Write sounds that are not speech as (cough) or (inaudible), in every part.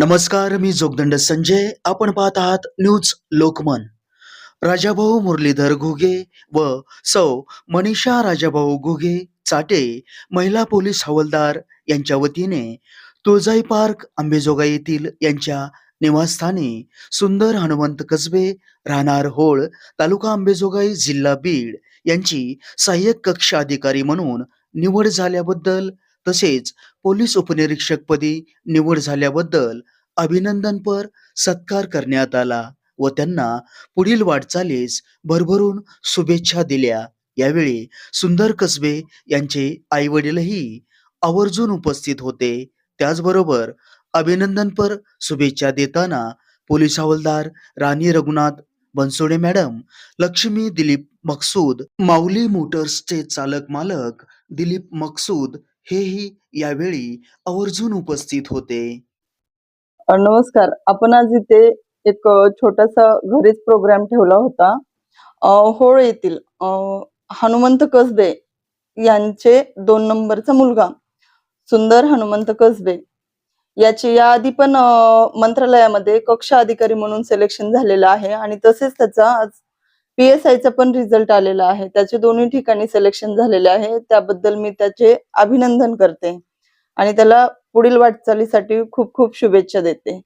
नमस्कार मी जोगदंड संजय. आपण पाहत आहात न्यूज लोकमन. राजाभाऊ मुरलीधर घुगे व सौ मनीषा राजाभाऊ घुगे चाटे महिला पोलीस हवालदार यांच्या वतीने तुळजाई पार्क आंबेजोगाई येथील यांच्या निवासस्थानी सुंदर हनुमंत कसबे राहणार होळ तालुका आंबेजोगाई जिल्हा बीड यांची सहाय्यक कक्ष अधिकारी म्हणून निवड झाल्याबद्दल तसेच पोलीस उपनिरीक्षकपदी निवड झाल्याबद्दल अभिनंदनपर सत्कार करण्यात आला व त्यांना पुढील वाटचालीस भरभरून शुभेच्छा दिल्या. यावेळी सुंदर कसबे यांचे आई वडीलही आवर्जून उपस्थित होते. त्याचबरोबर अभिनंदनपर शुभेच्छा देताना पोलीस हवालदार राणी रघुनाथ बनसोडे मॅडम लक्ष्मी दिलीप मकसूद माऊली मोटर्सचे चालक मालक दिलीप मकसूद हेही यावेळी आवर्जून उपस्थित होते. नमस्कार. आपण आज इथे एक छोटासा घरीच प्रोग्राम ठेवला होता. होळ येथील हनुमंत कसबे यांचे दोन नंबरचा मुलगा सुंदर हनुमंत कसबे. याची याआधी पण मंत्रालयामध्ये कक्ष अधिकारी म्हणून सिलेक्शन झालेलं आहे आणि तसेच त्याचा आज पीएसआयचा पण रिझल्ट आलेला आहे. त्याचे दोन्ही ठिकाणी सिलेक्शन झालेले आहे. त्याबद्दल मी त्याचे अभिनंदन करते. आणि त्याला पुढील वाटचालीसाठी खूप खूप शुभेच्छा देते.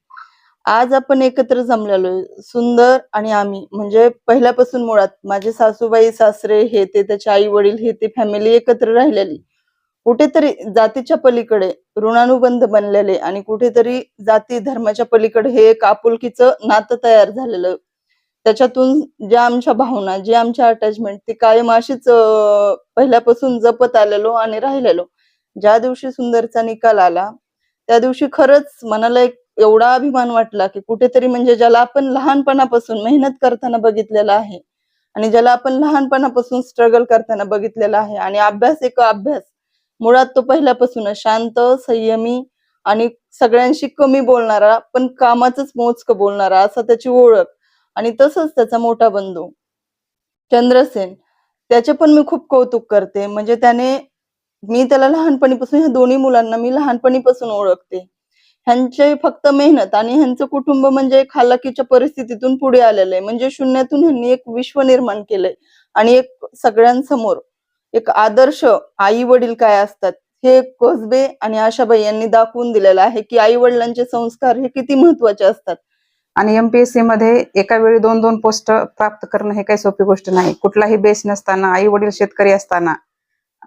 आज आपण एकत्र जमलेलो सुंदर आणि आम्ही. म्हणजे पहिल्यापासून मुळात माझे सासूबाई सासरे हे ते त्याचे आई वडील हे ते फॅमिली एकत्र राहिलेली. कुठेतरी जातीच्या पलीकडे ऋणानुबंध बनलेले आणि कुठेतरी जाती धर्माच्या पलीकडे हे एक आपुलकीचं नातं तयार झालेलं. त्याच्यातून ज्या आमच्या भावना जे आमच्या अटॅचमेंट ती कायम अशीच पहिल्यापासून जपत आलेलो आणि राहिलेलो. ज्या दिवशी सुंदरचा निकाल आला त्या दिवशी खरंच मनाला एक एवढा अभिमान वाटला की कुठेतरी म्हणजे ज्याला आपण लहानपणापासून मेहनत करताना बघितलेला आहे आणि ज्याला आपण लहानपणापासून स्ट्रगल करताना बघितलेला आहे आणि अभ्यास एक अभ्यास. मुळात तो पहिल्यापासूनच शांत संयमी आणि सगळ्यांशी कमी बोलणारा पण कामाच मोजकं बोलणारा असा त्याची ओळख आणि तसंच त्याचा मोठा बंधू चंद्रसेन. त्याचे पण मी खूप कौतुक करते. म्हणजे त्याने मी त्याला लहानपणीपासून ह्या दोन्ही मुलांना मी लहानपणीपासून ओळखते. ह्यांचे फक्त मेहनत आणि ह्यांचं कुटुंब म्हणजे एक हालाकीच्या परिस्थितीतून पुढे आलेलं आहे. म्हणजे शून्यातून ह्यांनी एक विश्व निर्माण केलंय. आणि एक सगळ्यांसमोर एक आदर्श आई वडील काय असतात हे कसबे आणि आशाबाई यांनी दाखवून दिलेलं आहे की आई वडिलांचे संस्कार हे किती महत्त्वाचे असतात. आणि एमपीएससी मध्ये एका वेळी दोन दोन पोस्ट प्राप्त करणं हे काही सोपी गोष्ट नाही. कुठलाही बेस नसताना आई वडील शेतकरी असताना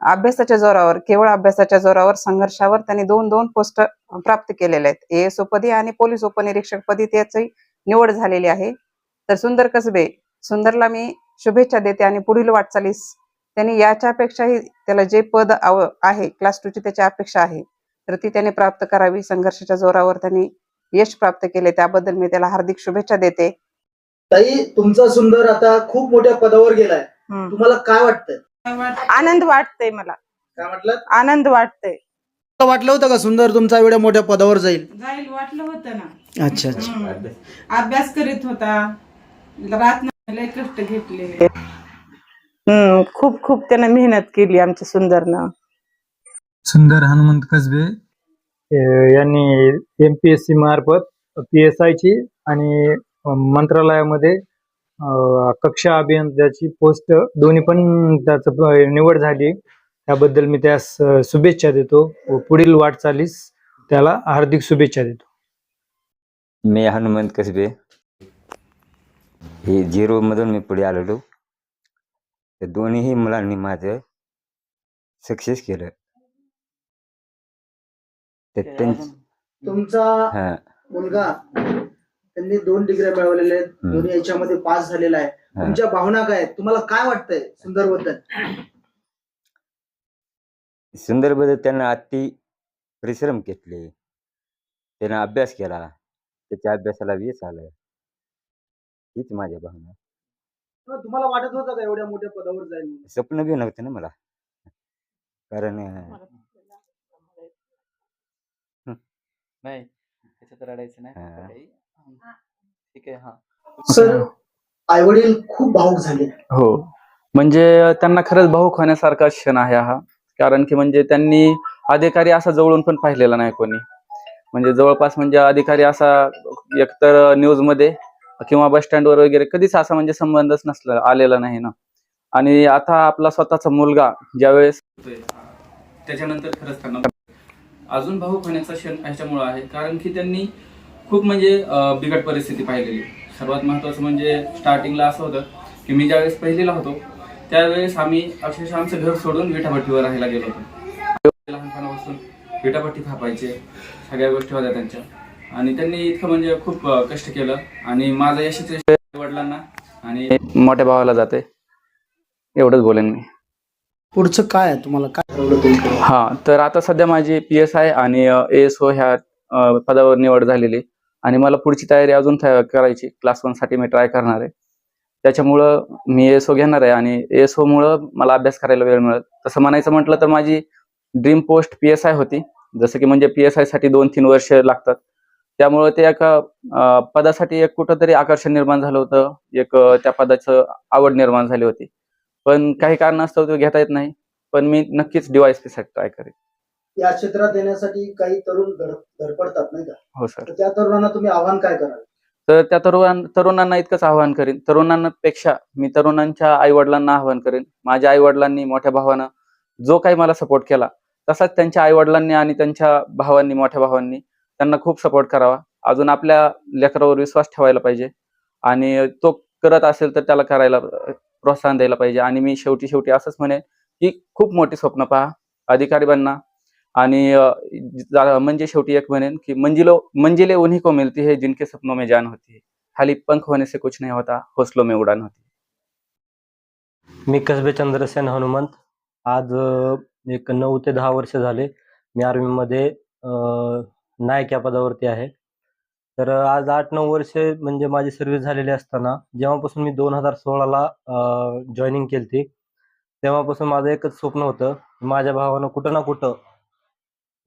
अभ्यासाच्या जोरावर केवळ अभ्यासाच्या जोरावर संघर्षावर त्यांनी दोन दोन पोस्ट प्राप्त केलेले आहेत. एएसओ पदी आणि पोलीस उपनिरीक्षक पदी त्याची निवड झालेली आहे. तर सुंदर कसबे सुंदरला मी शुभेच्छा देते आणि पुढील वाटचालीस त्यांनी याच्यापेक्षाही त्याला जे पद आहे क्लास टू ची त्याची अपेक्षा आहे तर ती त्याने प्राप्त करावी. संघर्षाच्या जोरावर त्यांनी यश प्राप्त केले त्याबद्दल मी त्याला हार्दिक शुभेच्छा देते. ताई तुमचा सुंदर आता खूप मोठ्या पदावर गेलाय. तुम्हाला काय वाटतंय? आनंद वाटतंय मला. काय म्हटलं आनंद वाटतंय. वाटलं होतं का सुंदर तुमचा एवढ्या मोठ्या पदावर जाईल? जाईल वाटलं होतं ना. अच्छा अच्छा. अभ्यास करीत होता. रात कष्ट घेतले. हम्म खूप खूप त्यानं मेहनत केली आमच्या सुंदरनं. सुंदर हनुमंत कसबे यांनी एम पी एस सी मार्फत पी एस आयची आणि मंत्रालयामध्ये कक्षा अभियंत्याची पोस्ट दोन्ही पण त्याचं निवड झाली. त्याबद्दल मी त्यास शुभेच्छा देतो. व पुढील वाटचालीस त्याला हार्दिक शुभेच्छा देतो. मी हनुमंत कसबे. हे झिरो मधून मी पुढे आलेलो. दोन्हीही मुलांनी माझं सक्सेस केलं. ते तुमचा हा. मुलगा त्यांनी दोन डिग्र्या मिळवलेल्या आहेत हम्म. दोन्ही याच्यामध्ये पास झालेला आहे. तुमच्या भावना काय आहेत? तुम्हाला काय वाटतंय सुंदरबद्दल सुंदरबद्दल त्यांना अति परिश्रम घेतले. त्यानं अभ्यास केला. त्याच्या अभ्यासाला यश आलं हीच माझ्या भावना. तुम्हाला वाटत होतं का एवढ्या मोठ्या पदावर जाईल म्हणून? स्वप्न बी नव्हतं ना मला. कारण अं, नाही. त्याच्यात रडायचं नाही. हा. काही. ठीक आहे हा. सर आई वडील खूप भाऊक झाले. हो. म्हणजे त्यांना खरंच भाऊक होण्यासारखा क्षण आहे हा. कारण की म्हणजे त्यांनी अधिकारी असा जवळून पण पाहिलेला नाही कोणी. म्हणजे जवळपास म्हणजे अधिकारी असा एकतर न्यूजमध्ये किंवा बस स्टँडवर वगैरे कधीच असा म्हणजे संबंधच नसला आलेला नाही ना. आणि आता आपला स्वतःचा मुलगा ज्यावेळेस त्याच्यानंतर खरंच त्यांना अजून भाऊक होण्याचा क्षण ह्याच्यामुळं आहे. कारण की त्यांनी खूप म्हणजे बिकट परिस्थिती पाहिलेली. सर्वात महत्त्वाचं म्हणजे स्टार्टिंगला असं होतं की मी ज्यावेळेस पहिलीला होतो त्यावेळेस आम्ही अक्षरशः आमचं घर सोडून विठाभट्टीवर राहायला गेलो होतो. लहानपणापासून विटाभट्टी थापायचे सगळ्या गोष्टी होत्या त्यांच्या. आणि त्यांनी इतकं म्हणजे खूप कष्ट केलं. आणि माझं यशच यश वडिलांना आणि मोठ्या भावाला जाते. एवढंच बोलेन मी. पुढचं काय आहे? तुम्हाला काय हा तर आता सध्या माझी पी एस आय आणि ए एस ओ ह्या पदावर निवड झालेली. आणि मला पुढची तयारी अजून करायची. क्लास वनसाठी मी ट्राय करणार आहे. त्याच्यामुळं मी एस ओ घेणार आहे आणि एस ओ मुळे मला अभ्यास करायला वेळ मिळत तसं म्हणायचं म्हटलं तर माझी dream post P S I होती. जसं की म्हणजे पी एस आयसाठी दोन तीन वर्ष लागतात. त्यामुळं ते एका पदासाठी एक कुठंतरी आकर्षण निर्माण झालं होतं. एक त्या पदाचं आवड निर्माण झाली होती. पण काही कारणास्तव ते घेता येत नाही. पण मी नक्कीच डीवायससाठी ट्राय करेन. या क्षेत्रात येण्यासाठी काही तरुण धड- धडपडतात नाही का? हो सर तर त्या तरुणांना तुम्ही आव्हान काय कराल? तर त्या तरुण तरुणांना इतकंच आवाहन करेन. तरुणांपेक्षा मी तरुणांच्या आई वडिलांना आवाहन करेन. माझ्या आई वडिलांनी मोठ्या भावानं जो काही मला सपोर्ट केला तसाच त्यांच्या आई वडिलांनी आणि त्यांच्या भावांनी मोठ्या भावांनी त्यांना खूप सपोर्ट करावा. अजून आपल्या लेकरावर विश्वास ठेवायला पाहिजे आणि तो करत असेल तर त्याला करायला प्रोत्साहन द्यायला पाहिजे. आणि मी शेवटी शेवटी असंच म्हणेन ही खूप मोठी स्वप्न पहा. अधिकारी बनना आणि म्हणजे शेवटी एक म्हणेन की मंजिलो मंजिले उन्हीं को मिलती है जिनके सपनों में जान होती है. खाली पंख होने से कुछ नहीं होता हौसलों में उड़ान होती है. मी कसबे चंद्रसेन हनुमंत. आज एक नऊ ते दहा वर्ष झाले मी आर्मीमध्ये अ, नायक या पदावरती आहे. तर आज आठ नऊ वर्ष म्हणजे माझी सर्व्हिस झालेली असताना जेव्हापासून मी दोन हजार सोळाला जॉईनिंग केली होती तेव्हापासून माझं एकच स्वप्न होतं माझ्या भावानं कुठं ना कुठं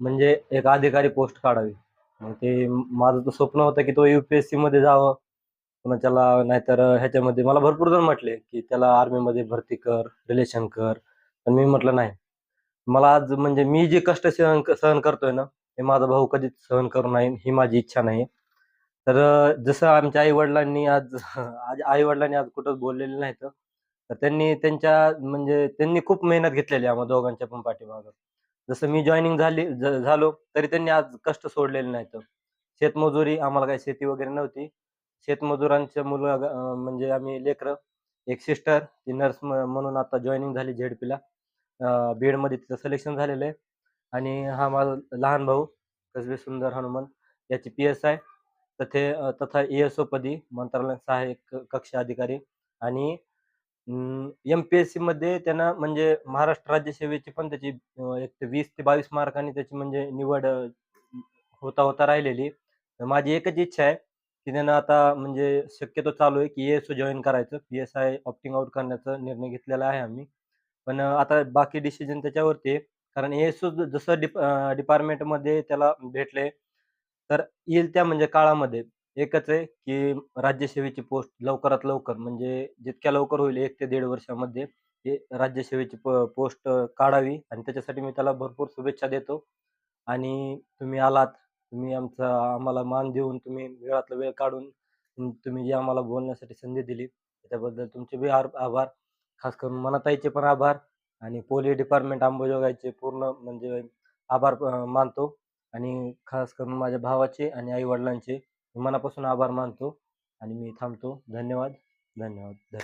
म्हणजे एक अधिकारी पोस्ट काढावी. मग ते माझं तर स्वप्न होतं की तो युपीएससी मध्ये जावं पुन्हा त्याला नाहीतर ह्याच्यामध्ये मला भरपूर जण म्हटले की त्याला आर्मीमध्ये भरती कर रिलेशन कर पण मी म्हटलं नाही. मला आज म्हणजे मी जे कष्ट सहन सहन करतोय ना हे माझा भाऊ कधीच सहन करू नाही ही माझी इच्छा नाही. तर जसं आमच्या आई वडिलांनी आज (laughs) आज आई वडिलांनी आज कुठं बोललेलं नाहीत तर तर त्यांनी त्यांच्या म्हणजे त्यांनी खूप मेहनत घेतलेली आम्हाला आम्हा दोघांच्या पण पाठीमागं. जसं मी जॉईनिंग झाली ज- झालो तरी त्यांनी आज कष्ट सोडलेले नाहीत. शेतमजुरी आम्हाला काही शेती वगैरे नव्हती. शेतमजुरांच्या मुलं म्हणजे आम्ही लेकरं एक सिस्टर ती नर्स म्हणून आता जॉईनिंग झाली झेडपीला. बीएडमध्ये तिचं सिलेक्शन झालेलं आहे. आणि हा माझा लहान भाऊ कसबे सुंदर हनुमान याची पी एस आय तथे तथा ए एस ओ पदी मंत्रालय सहाय्यक कक्ष अधिकारी. आणि एमपीएससी मध्ये त्यांना म्हणजे महाराष्ट्र राज्य सेवेची पण त्याची एक ते वीस ते बावीस मार्कांनी त्याची म्हणजे निवड होता होता राहिलेली. तर माझी एकच इच्छा आहे की त्यांना आता म्हणजे शक्यतो चालू आहे की एस ओ जॉईन करायचं. P S I opting out करण्याचा निर्णय घेतलेला आहे आम्ही. पण आता बाकी डिसिजन त्याच्यावरती आहे. कारण एस ओ जसं डिप डिपार्टमेंटमध्ये त्याला भेटले तर येईल त्या म्हणजे काळामध्ये. एकच आहे की राज्यसेवेची पोस्ट लवकरात लवकर म्हणजे जितक्या लवकर होईल एक ते दीड वर्षामध्ये हे राज्यसेवेची प पोस्ट काढावी आणि त्याच्यासाठी मी त्याला भरपूर शुभेच्छा देतो. आणि तुम्ही आलात तुम्ही आमचा आम्हाला मान देऊन तुम्ही वेळातला वेळ काढून तुम्ही जी आम्हाला बोलण्यासाठी संधी दिली त्याच्याबद्दल तुमचे बी आर आभार. खास करून मनाताईचे पण आभार आणि पोलीस डिपार्टमेंट अंबाजोगाईचे पूर्ण म्हणजे आभार मानतो. आणि खास करून माझ्या भावाचे आणि आई वडिलांचे मनापासून आभार मानतो आणि मी थांबतो. धन्यवाद. धन्यवाद. धन्यवाद.